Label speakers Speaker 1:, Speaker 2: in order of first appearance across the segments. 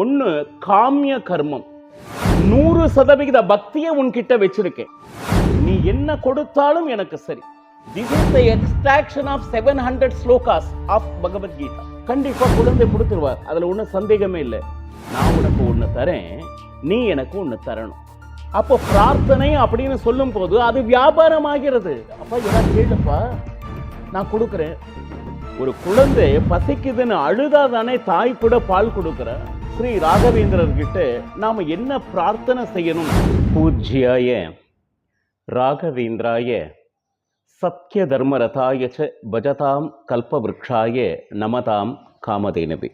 Speaker 1: ஒன்று காமிய கர்மம். நூறு சதவிகித பக்தியை உன்கிட்ட வச்சிருக்கேன். நீ என்ன கொடுத்தாலும் எனக்கு சரி. This is the extraction of seven hundred slokas of Bhagavad Gita கண்டிப்பா குழந்தை கொடுத்துருவார். அதுல ஒன்றும் சந்தேகமே இல்லை. நான் உனக்கு ஒன்று தரேன். நீ எனக்கு ஒன்று தரணும். அப்போ பிரார்த்தனை அப்படின்னு சொல்லும் போது அது வியாபாரம் ஆகிறது அப்பா ஏதாவது கேளுப்பா. நான் கொடுக்குறேன். ஒரு குழந்தை பசிக்குதுன்னு அழுதாதானே தாய் கூட பால் கொடுக்குறேன் ஸ்ரீ ராகவேந்திரர்கிட்ட நாம் என்ன பிரார்த்தனை செய்யணும்? பூஜ்யாய ராகவேந்திராய சத்ய தர்மரதாய ச பஜதாம் கல்பவ்ருக்ஷாய நமதாம் காமதேனபி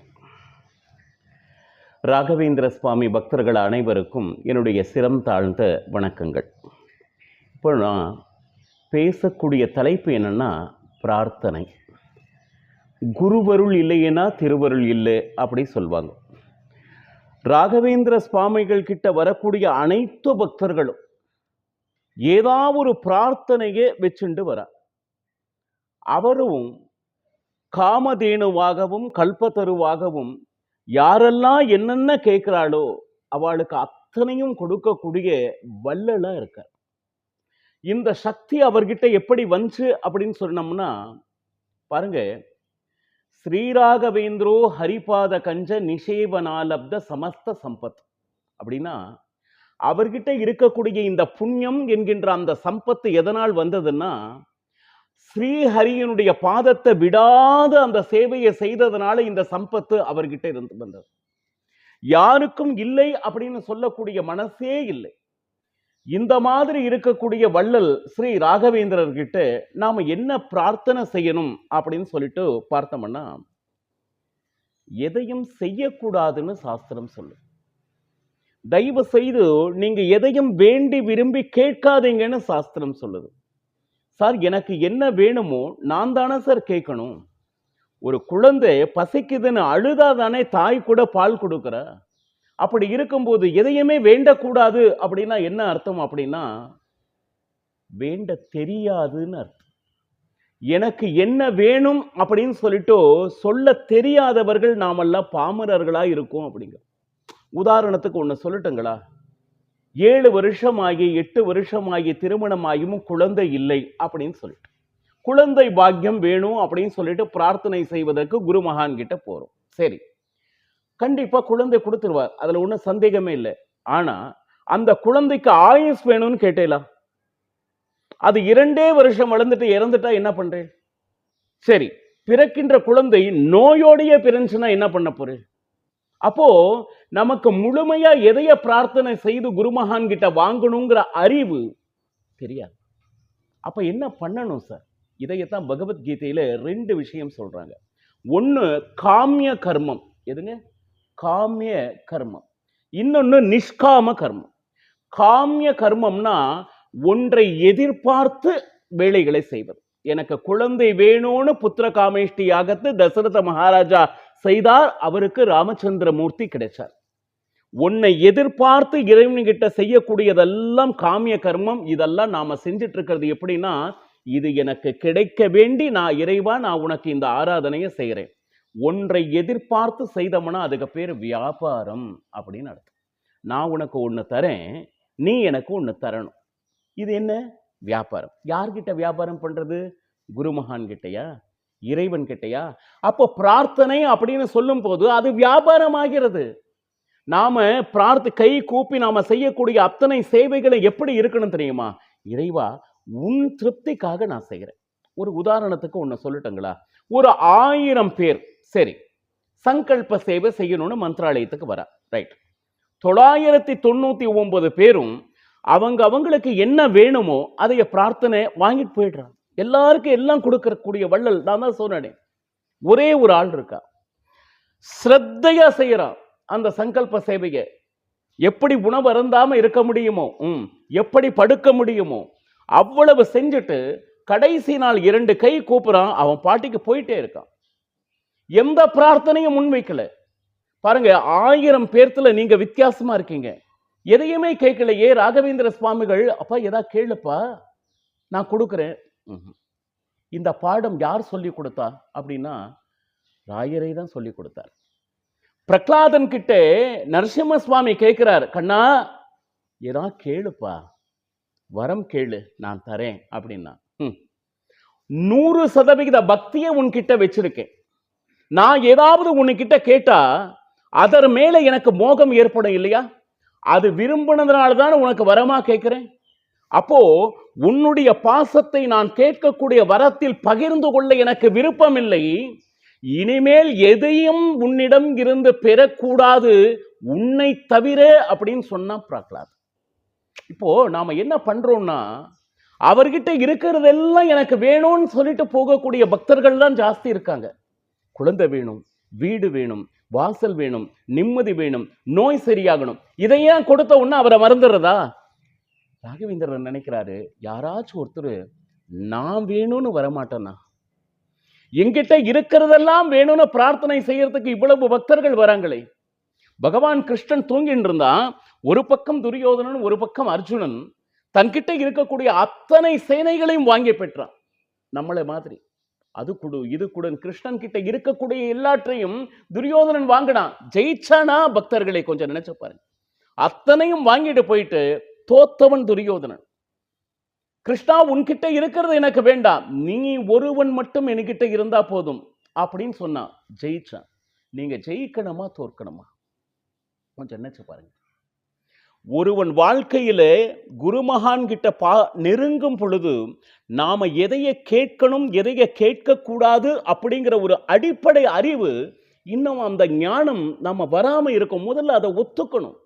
Speaker 1: ராகவேந்திர சுவாமி பக்தர்கள் அனைவருக்கும் என்னுடைய சிரம் தாழ்ந்த வணக்கங்கள். இப்போ நான் பேசக்கூடிய தலைப்பு என்னென்னா பிரார்த்தனை. குருவருள் இல்லைன்னா திருவருள் இல்லை அப்படி சொல்லுவாங்க ராகவேந்திர சுவாமிகள் கிட்ட வரக்கூடிய அனைத்து பக்தர்களும் ஏதாவது ஒரு பிரார்த்தனையை வச்சுண்டு வர. அவரும் காமதேனுவாகவும் கல்பத்தருவாகவும் யாரெல்லாம் என்னென்ன கேட்குறாளோ அவளுக்கு அத்தனையும் கொடுக்கக்கூடிய வல்லலாக இருக்கார். இந்த சக்தி அவர்கிட்ட எப்படி வந்துச்சு அப்படின்னு சொன்னோம்னா பாருங்க ஸ்ரீராகவேந்திரோ ஹரிபாத கஞ்ச நிஷேவனாலப்த சமஸ்த சம்பத். அப்படின்னா அவர்கிட்ட இருக்கக்கூடிய இந்த புண்ணியம் என்கின்ற அந்த சம்பத்து எதனால் வந்ததுன்னா ஸ்ரீஹரியனுடைய பாதத்தை விடாத அந்த சேவையை செய்ததுனால இந்த சம்பத்து அவர்கிட்ட இருந்து வந்தது. யாருக்கும் இல்லை அப்படின்னு சொல்லக்கூடிய மனசே இல்லை. இந்த மாதிரி இருக்கக்கூடிய வள்ளல் ஸ்ரீ ராகவேந்திரர்கிட்ட நாம் என்ன பிரார்த்தனை செய்யணும் அப்படின்னு சொல்லிட்டு பார்த்தோம்னா எதையும் செய்யக்கூடாதுன்னு சாஸ்திரம் சொல்லு. தயவு செய்து நீங்க எதையும் வேண்டி விரும்பி கேட்காதீங்கன்னு சாஸ்திரம் சொல்லுது. சார் எனக்கு என்ன வேணுமோ நான் தானே சார் கேட்கணும். ஒரு குழந்தை பசிக்குதுன்னு அழுதாதானே தாய் கூட பால் கொடுக்குற? அப்படி இருக்கும்போது எதையுமே வேண்டக்கூடாது அப்படின்னா என்ன அர்த்தம் அப்படின்னா வேண்ட தெரியாதுன்னு அர்த்தம். எனக்கு என்ன வேணும் அப்படின்னு சொல்லிட்டு சொல்ல தெரியாதவர்கள் நாமெல்லாம் பாமரர்களாக இருக்கோம் அப்படிங்க உதாரணத்துக்கு ஒன்று சொல்லட்டுங்களா? ஏழு வருஷமாகி எட்டு வருஷமாகி திருமணமாகியும் குழந்தை இல்லை அப்படின்னு சொல்லிட்டு. குழந்தை பாக்கியம் வேணும் அப்படின்னு சொல்லிட்டு பிரார்த்தனை செய்வதற்கு குருமகான் கிட்ட போகிறோம் சரி. கண்டிப்பாக குழந்தை கொடுத்துருவார். அதில் ஒன்றும் சந்தேகமே இல்லை. ஆனால் அந்த குழந்தைக்கு ஆயுஸ் வேணும்னு கேட்டேலாம் அது இரண்டே வருஷம் வளர்ந்துட்டு இறந்துட்டா என்ன பண்ணுறேன் சரி பிறக்கின்ற குழந்தை நோயோடைய பிறந்துச்சுன்னா என்ன பண்ண போறேன் அப்போ நமக்கு முழுமையா எதைய பிரார்த்தனை செய்து குருமகான் கிட்ட வாங்கணுங்கிற அறிவு தெரியாது. அப்ப என்ன பண்ணணும் சார்? இதையத்தான் பகவத்கீதையில ரெண்டு விஷயம் சொல்றாங்க. ஒன்று காமிய கர்மம். எதுங்க? காமிய கர்மம். இன்னொன்று நிஷ்காம கர்மம். காமிய கர்மம்னா ஒன்றை எதிர்பார்த்து வேலைகளை செய்வது. எனக்கு குழந்தை வேணும்னு புத்திர காமேஷ்டி யாகத்து தசரத மகாராஜா செய்தார். அவருக்கு ராமச்சந்திரமூர்த்தி கிடைச்சார். உன்னை எதிர்பார்த்து இறைவன்கிட்ட செய்யக்கூடியதெல்லாம் காமிய கர்மம். இதெல்லாம் நாம செஞ்சிட்டு இருக்கிறது எப்படின்னா இது எனக்கு கிடைக்க வேண்டி நான் இறைவா நான் உனக்கு இந்த ஆராதனையை செய்கிறேன் ஒன்றை எதிர்பார்த்து செய்தோம்னா அதுக்கு பேர் வியாபாரம் அப்படின்னு அர்த்தம். நான் உனக்கு ஒன்று தரேன் நீ எனக்கு ஒன்று தரணும். இது என்ன? வியாபாரம். யார்கிட்ட வியாபாரம் பண்ணுறது குருமகான் கிட்டையா? இறைவன் கிட்டையா? அப்போ பிரார்த்தனை அப்படின்னு சொல்லும் போது அது வியாபாரம் ஆகிறது நாம பிரார்த்த கை கூப்பி நாம செய்யக்கூடிய அத்தனை சேவைகளை எப்படி இருக்கணும் தெரியுமா? இறைவா உன் திருப்திக்காக நான் செய்கிறேன் ஒரு உதாரணத்துக்கு ஒன்று சொல்லட்டுங்களா? ஒரு ஆயிரம் பேர் சரி. சங்கல்ப சேவை செய்யணும்னு மந்திராலயத்துக்கு வர. ரைட் தொள்ளாயிரத்தி தொண்ணூற்றி ஒன்பது பேரும் அவங்க அவங்களுக்கு என்ன வேணுமோ அதைய பிரார்த்தனை வாங்கிட்டு போயிடுறாங்க. எல்லாருக்கும் எல்லாம் கொடுக்கக்கூடிய வள்ளல். நான் தான் சொன்னேன். ஒரே ஒரு ஆள் இருக்கா. ஸ்ரத்தையா செய்யறான் அந்த சங்கல்ப சேவையை. எப்படி உணவு அருந்தாம இருக்க முடியுமோ ம் எப்படி படுக்க முடியுமோ அவ்வளவு செஞ்சுட்டு கடைசி நாள் இரண்டு கை கூப்புறான். அவன் பாட்டிக்கு போயிட்டே இருக்கான். எந்த பிரார்த்தனையும் முன்வைக்கல. பாருங்க ஆயிரம் பேர்த்துல நீங்க வித்தியாசமா இருக்கீங்க. எதையுமே கேட்கலையே ராகவேந்திர சுவாமிகள் அப்பா எதா கேளுப்பா நான் கொடுக்குறேன். இந்த பாடம் யார் சொல்லி கொடுத்தா? அப்படின்னா ராயரை தான் சொல்லி கொடுத்தார். பிரகலாதன் கிட்ட நரசிம்ம சுவாமி கேட்கிறார் கண்ணா ஏதா கேளுப்பா வரம் கேளு நான் தரேன். அப்படின்னா. நூறு சதவிகித பக்தியை உன்கிட்ட வச்சிருக்கேன். நான் ஏதாவது உன்கிட்ட கேட்டா அதர் மேலே எனக்கு மோகம் ஏற்படும் இல்லையா? அது விரும்பினதுனால தான் உனக்கு வரமா கேட்குறேன்? அப்போ உன்னுடைய பாசத்தை நான் கேட்கக்கூடிய வரத்தில் பகிர்ந்து கொள்ள எனக்கு விருப்பம் இல்லை இனிமேல் எதையும் உன்னிடம் இருந்து பெறக்கூடாது. உன்னை தவிர அப்படின்னு சொன்னா பிரகலாத். இப்போ நாம என்ன பண்றோம்னா அவர்கிட்ட இருக்கிறதெல்லாம் எனக்கு வேணும்னு சொல்லிட்டு போகக்கூடிய பக்தர்கள் தான் ஜாஸ்தி இருக்காங்க. குழந்தை வேணும் வீடு வேணும் வாசல் வேணும் நிம்மதி வேணும் நோய் சரியாகணும். இதையேன் கொடுத்த உடனே அவரை மறந்துடுறதா? ராகவேந்திரன் நினைக்கிறாரு யாராச்சும் ஒருத்தர் நான் வேணும்னு வரமாட்டேன்னா? என்கிட்ட இருக்கிறதெல்லாம் வேணும்னு பிரார்த்தனை செய்யறதுக்கு இவ்வளவு பக்தர்கள் வராங்களே? பகவான் கிருஷ்ணன் தூங்கிட்டு இருந்தான் ஒரு பக்கம் துரியோதனன் ஒரு பக்கம் அர்ஜுனன் தன்கிட்ட இருக்கக்கூடிய அத்தனை சேனைகளையும் வாங்கி பெற்றான். நம்மளை மாதிரி. அது கொடு இது கொடுன்னு கிருஷ்ணன் கிட்ட இருக்கக்கூடிய எல்லாற்றையும் துரியோதனன் வாங்கினான். ஜெயிச்சானா பக்தர்களை கொஞ்சம் நினைச்சு பாருங்க. அத்தனையும் வாங்கிட்டு போயிட்டு தோத்தவன் துரியோதனன். கிருஷ்ணா உன்கிட்ட இருக்கிறது எனக்கு வேண்டாம். நீ ஒருவன் மட்டும் என்கிட்ட இருந்தா போதும் அப்படின்னு சொன்னான். ஜெயிச்சான். நீங்க ஜெயிக்கணுமா தோற்கணுமா? கொஞ்சம் நினைச்சு பாருங்க. ஒருவன் வாழ்க்கையில் குருமகான் கிட்ட பா நெருங்கும் பொழுது நாம் எதையை கேட்கணும் எதையை கேட்கக்கூடாது அப்படிங்கிற ஒரு அடிப்படை அறிவு இன்னும் அந்த ஞானம் நம்ம வராமல் இருக்கும். முதல்ல அதை ஒத்துக்கணும்.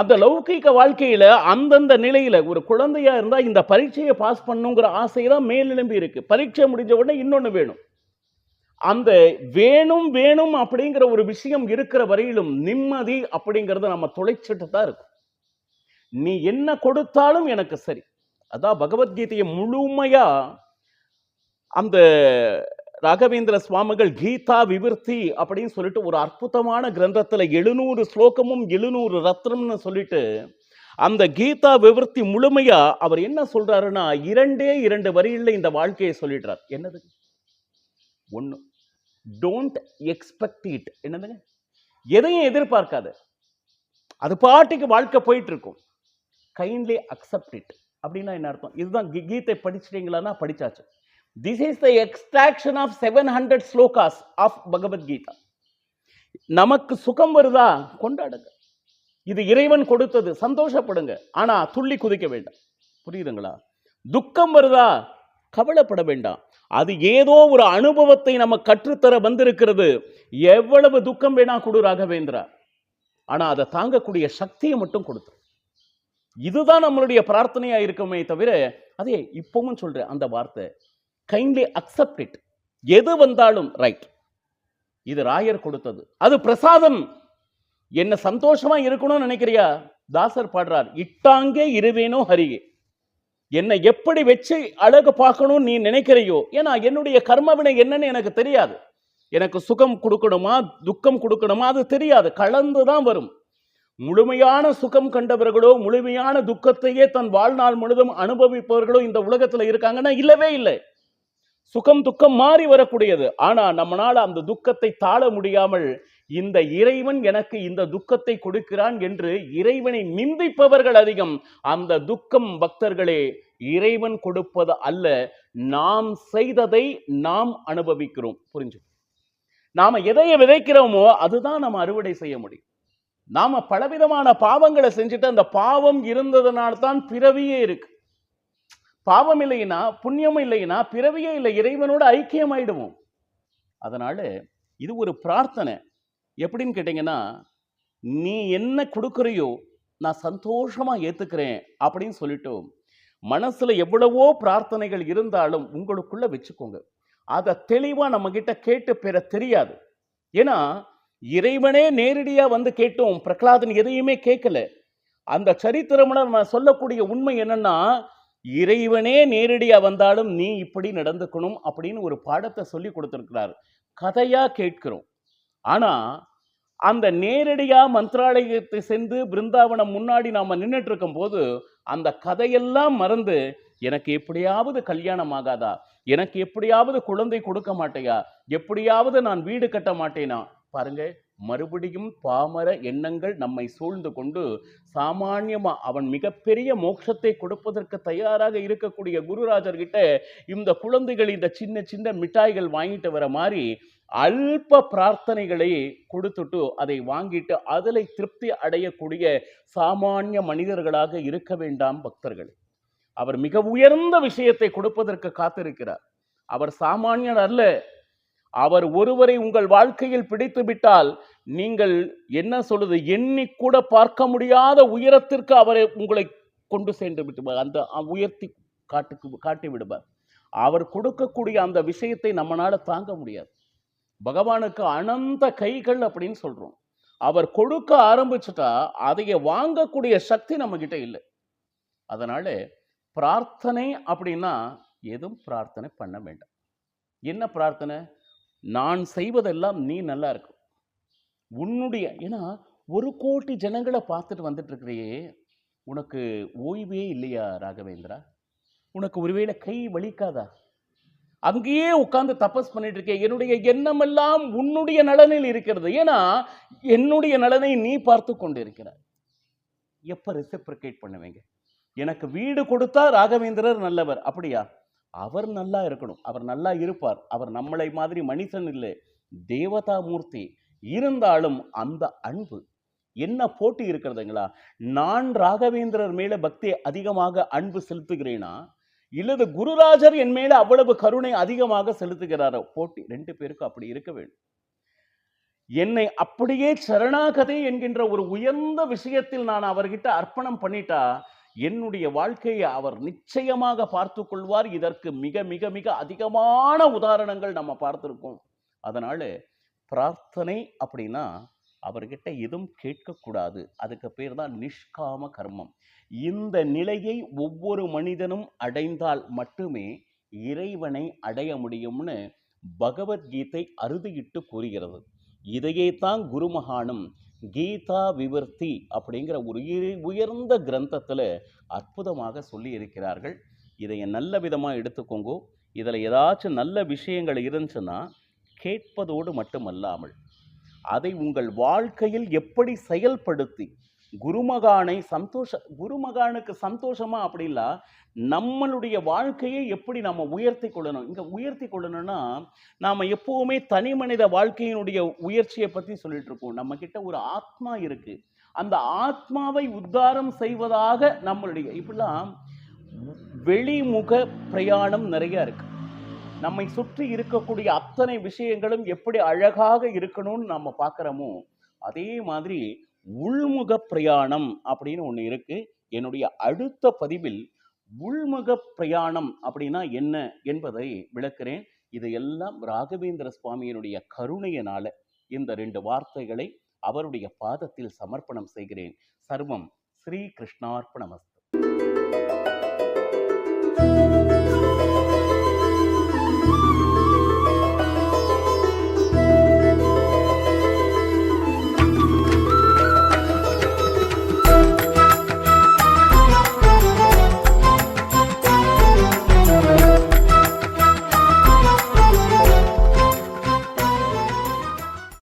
Speaker 1: அந்த லௌகிக வாழ்க்கையில் அந்தந்த நிலையில் ஒரு குழந்தையா இருந்தால் இந்த பரீட்சையை பாஸ் பண்ணுங்கிற ஆசை தான் மேலெழும்பி இருக்குது பரீட்சை முடிஞ்ச உடனே இன்னொன்னு வேணும். அந்த வேணும் வேணும் அப்படிங்கிற ஒரு விஷயம் இருக்கிற வரையிலும் நிம்மதி அப்படிங்கிறத நம்ம தொலைச்சிட்டு தான் இருக்கும். நீ என்ன கொடுத்தாலும் எனக்கு சரி. அதான் பகவத்கீதையை முழுமையா அந்த ராகவேந்திர சுவாமிகள் கீதா விவர்த்தி அப்படின்னு சொல்லிட்டு ஒரு அற்புதமான கிரந்தத்தில் எழுநூறு ஸ்லோகமும் எழுநூறு ரத்னம்னு சொல்லிட்டு அந்த கீதா விவர்த்தி முழுமையா அவர் என்ன சொல்றாருன்னா இரண்டே இரண்டு வரியில இந்த வாழ்க்கையை சொல்லிடுறார். என்னது? ஒன்று டோன்ட் எக்ஸ்பெக்ட் இட் என்னதுங்க? எதையும் எதிர்பார்க்காத. அது பாட்டுக்கு வாழ்க்கை போயிட்டு இருக்கும் கைண்ட்லி அக்செப்ட் இட் அப்படின்னா என்ன அர்த்தம்? இதுதான் கீதை படிச்சிட்டீங்களான்னா படிச்சாச்சு. This is the extraction of seven hundred slokas of Bhagavad Gita நமக்கு சுகம் வருதா? கொண்டாடுங்க. இது இறைவன் கொடுத்தது. சந்தோஷப்படுங்க. ஆனால் துள்ளி குதிக்க வேண்டாம். புரியுதுங்களா? துக்கம் வருதா? கவலைப்பட வேண்டாம். அது ஏதோ ஒரு அனுபவத்தை நம்ம கற்றுத்தர வந்திருக்கிறது. எவ்வளவு துக்கம் வேணா கொடு ராகவேந்திரா. ஆனால் அதை தாங்கக்கூடிய சக்தியை மட்டும் கொடுத்து. இதுதான் நம்மளுடைய பிரார்த்தனையாக இருக்குமே தவிர அதே இப்பவும் சொல்கிறேன் அந்த வார்த்தை கைண்ட்லி அக்செப்ட் இட் எது வந்தாலும் ரைட் இது ராயர் கொடுத்தது. அது பிரசாதம். என்ன சந்தோஷமா இருக்கணும்னு நினைக்கிறியா? தாசர் பாடுறார் இட்டாங்கே இருவேனோ ஹரியே. என்னை எப்படி வச்சு அழகு பார்க்கணும்னு நீ நினைக்கிறையோ? ஏன்னா என்னுடைய கர்மவினை என்னன்னு எனக்கு தெரியாது. எனக்கு சுகம் கொடுக்கணுமா? துக்கம் கொடுக்கணுமா? அது தெரியாது. கலந்து தான் வரும். முழுமையான சுகம் கண்டவர்களோ முழுமையான துக்கத்தையே தன் வாழ்நாள் முழுதும் அனுபவிப்பவர்களோ இந்த உலகத்தில் இருக்காங்கன்னா இல்லவே இல்லை. சுகம் துக்கம் மாறி வரக்கூடியது. ஆனா நம்மளால அந்த துக்கத்தை தாழ முடியாமல் இந்த இறைவன் எனக்கு இந்த துக்கத்தை கொடுக்கிறான் என்று இறைவனை நிந்திப்பவர்கள் அதிகம். அந்த துக்கம் பக்தர்களே இறைவன் கொடுப்பது அல்ல நாம் செய்ததை நாம் அனுபவிக்கிறோம். புரிஞ்சு நாம எதைய விதைக்கிறோமோ அதுதான் நம்ம அறுவடை செய்ய முடியும். நாம பலவிதமான பாவங்களை செஞ்சுட்டு அந்த பாவம் இருந்ததுனால தான் பிறவியே இருக்கு. பாவம் இல்லைன்னா புண்ணியமும் இல்லைன்னா பிறவியே இல்லை. இறைவனோட ஐக்கியமாயிடுவோம். அதனால இது ஒரு பிரார்த்தனை. எப்படின்னு கேட்டிங்கன்னா நீ என்ன கொடுக்குறியோ நான் சந்தோஷமா ஏத்துக்கிறேன் அப்படின்னு சொல்லிட்டோம். மனசில் எவ்வளவோ பிரார்த்தனைகள் இருந்தாலும் உங்களுக்குள்ளே வச்சுக்கோங்க. அதை தெளிவாக நம்மக்கிட்ட கேட்டு பெற தெரியாது. ஏன்னா இறைவனே நேரடியாக வந்து கேட்டோம். பிரகலாதன் எதையுமே கேட்கல. அந்த சரித்திரம்ல நம்ம சொல்லக்கூடிய உண்மை என்னன்னா இறைவனே நேரடியாக வந்தாலும் நீ இப்படி நடந்துக்கணும் அப்படின்னு ஒரு பாடத்தை சொல்லி கொடுத்துருக்கிறார். கதையாக கேட்கிறோம். ஆனால் அந்த நேரடியாக மந்திராலயத்தை சென்று பிருந்தாவனம் முன்னாடி நாம் நின்றுட்டு இருக்கும் போது அந்த கதையெல்லாம் மறந்து எனக்கு எப்படியாவது கல்யாணம் ஆகாதா? எனக்கு எப்படியாவது குழந்தை கொடுக்க மாட்டேயா? எப்படியாவது நான் வீடு கட்ட மாட்டேனா? பாருங்க மறுபடியும் பாமர எண்ணங்கள் நம்மை சூழ்ந்து கொண்டு சாமானியமா அவன் மிகப்பெரிய மோட்சத்தை கொடுப்பதற்கு தயாராக இருக்கக்கூடிய குருராஜர்கிட்ட இந்த குழந்தைகள் இந்த சின்ன சின்ன மிட்டாய்கள் வாங்கிட்டு வர மாதிரி அல்ப பிரார்த்தனைகளை கொடுத்துட்டு அதை வாங்கிட்டு அதில் திருப்தி அடையக்கூடிய சாமானிய மனிதர்களாக இருக்க வேண்டாம் பக்தர்கள். அவர் மிக உயர்ந்த விஷயத்தை கொடுப்பதற்கு காத்திருக்கிறார். அவர் சாமானியர் அல்ல. அவர் ஒருவரை உங்கள் வாழ்க்கையில் பிடித்து விட்டால் நீங்கள் என்ன சொல்லுது? எண்ணி கூட பார்க்க முடியாத உயரத்திற்கு அவரை உங்களை கொண்டு சென்று விட்டுவார். அந்த உயர்த்தி காட்டுக்கு காட்டி விடுவார் அவர் கொடுக்கக்கூடிய அந்த விஷயத்தை நம்மளால தாங்க முடியாது. பகவானுக்கு அனந்த கைகள் அப்படின்னு சொல்கிறோம் அவர் கொடுக்க ஆரம்பிச்சுட்டா அதைய வாங்கக்கூடிய சக்தி நம்மக்கிட்ட இல்லை. அதனால பிரார்த்தனை அப்படின்னா எதுவும் பிரார்த்தனை பண்ண வேண்டாம். என்ன பிரார்த்தனை? நான் செய்வதெல்லாம் நீ நல்லா இருக்கும் உன்னுடைய ஏன்னா ஒரு கோடி ஜனங்களை பார்த்துட்டு வந்துட்டு இருக்கிறியே உனக்கு ஓய்வே இல்லையா ராகவேந்திரா? உனக்கு ஒருவேளை கை வலிக்காதா? அங்கேயே உட்காந்து தபஸ் பண்ணிட்டு இருக்கேன் என்னுடைய எண்ணமெல்லாம் உன்னுடைய நலனில் இருக்கிறது. ஏன்னா என்னுடைய நலனை நீ பார்த்து கொண்டு இருக்கிற எப்போ ரெசிப்ரிகேட் பண்ணுவீங்க? எனக்கு வீடு கொடுத்தா ராகவேந்திரர் நல்லவர். அப்படியா? அவர் நல்லா இருக்கணும். அவர் நல்லா இருப்பார். அவர் நம்மளை மாதிரி மனுஷன் இல்லை. தேவதா மூர்த்தி. இருந்தாலும் அந்த அன்பு என்ன போட்டி இருக்கிறதுங்களா? நான் ராகவேந்திரர் மேலே பக்தி அதிகமாக அன்பு செலுத்துகிறேனா? இல்லது குருராஜர் என் மேல அவ்வளவு கருணை அதிகமாக செலுத்துகிறாரோ? போட்டி ரெண்டு பேருக்கும் அப்படி இருக்க வேண்டும். என்னை அப்படியே சரணாகதை என்கின்ற ஒரு உயர்ந்த விஷயத்தில் நான் அவர்கிட்ட அர்ப்பணம் பண்ணிட்டா என்னுடைய வாழ்க்கையை அவர் நிச்சயமாக பார்த்து கொள்வார் இதற்கு மிக மிக மிக அதிகமான உதாரணங்கள் நம்ம பார்த்துருக்கோம். அதனால பிரார்த்தனை அப்படின்னா அவர்கிட்ட எதுவும் கேட்கக்கூடாது. அதுக்கு பேர் தான் நிஷ்காம கர்மம். இந்த நிலையை ஒவ்வொரு மனிதனும் அடைந்தால் மட்டுமே இறைவனை அடைய முடியும்னு பகவத்கீதை அறுதியிட்டு கூறுகிறது. இதையே தான் குருமகானும் கீதா விவர்த்தி அப்படிங்கிற ஒரு உயர்ந்த கிரந்தத்தில் அற்புதமாக சொல்லி இருக்கிறார்கள் இதை நல்ல விதமாக எடுத்துக்கோங்கோ. இதில் ஏதாச்சும் நல்ல விஷயங்கள் இருந்துச்சுன்னா கேட்பதோடு மட்டுமல்லாமல் அதை உங்கள் வாழ்க்கையில் எப்படி செயல்படுத்தி குருமகானை சந்தோஷ குருமகானுக்கு சந்தோஷமா அப்படின்னா நம்மளுடைய வாழ்க்கையை எப்படி நம்ம உயர்த்தி கொள்ளணும்? இங்கே உயர்த்தி கொள்ளணும்னா நாம் எப்பவுமே தனி மனித வாழ்க்கையினுடைய உயர்ச்சியை பற்றி சொல்லிட்டு இருக்கோம். நம்ம கிட்ட ஒரு ஆத்மா இருக்கு. அந்த ஆத்மாவை உத்தாரம் செய்வதாக நம்மளுடைய இப்படிலாம் வெளிமுக பிரயாணம் நிறைய இருக்கு. நம்மை சுற்றி இருக்கக்கூடிய அத்தனை விஷயங்களும் எப்படி அழகாக இருக்கணும்னு நம்ம பார்க்குறோமோ அதே மாதிரி உள்முக பிரயாணம் அப்படின்னு ஒன்று இருக்கு. என்னுடைய அடுத்த பதிவில் உள்முக பிரயாணம் அப்படின்னா என்ன என்பதை விளக்குறேன். இதையெல்லாம் ராகவேந்திர சுவாமியினுடைய கருணையினால இந்த ரெண்டு வார்த்தைகளை அவருடைய பாதத்தில் சமர்ப்பணம் செய்கிறேன். சர்வம் ஸ்ரீ கிருஷ்ணார்ப்பணமஸ்து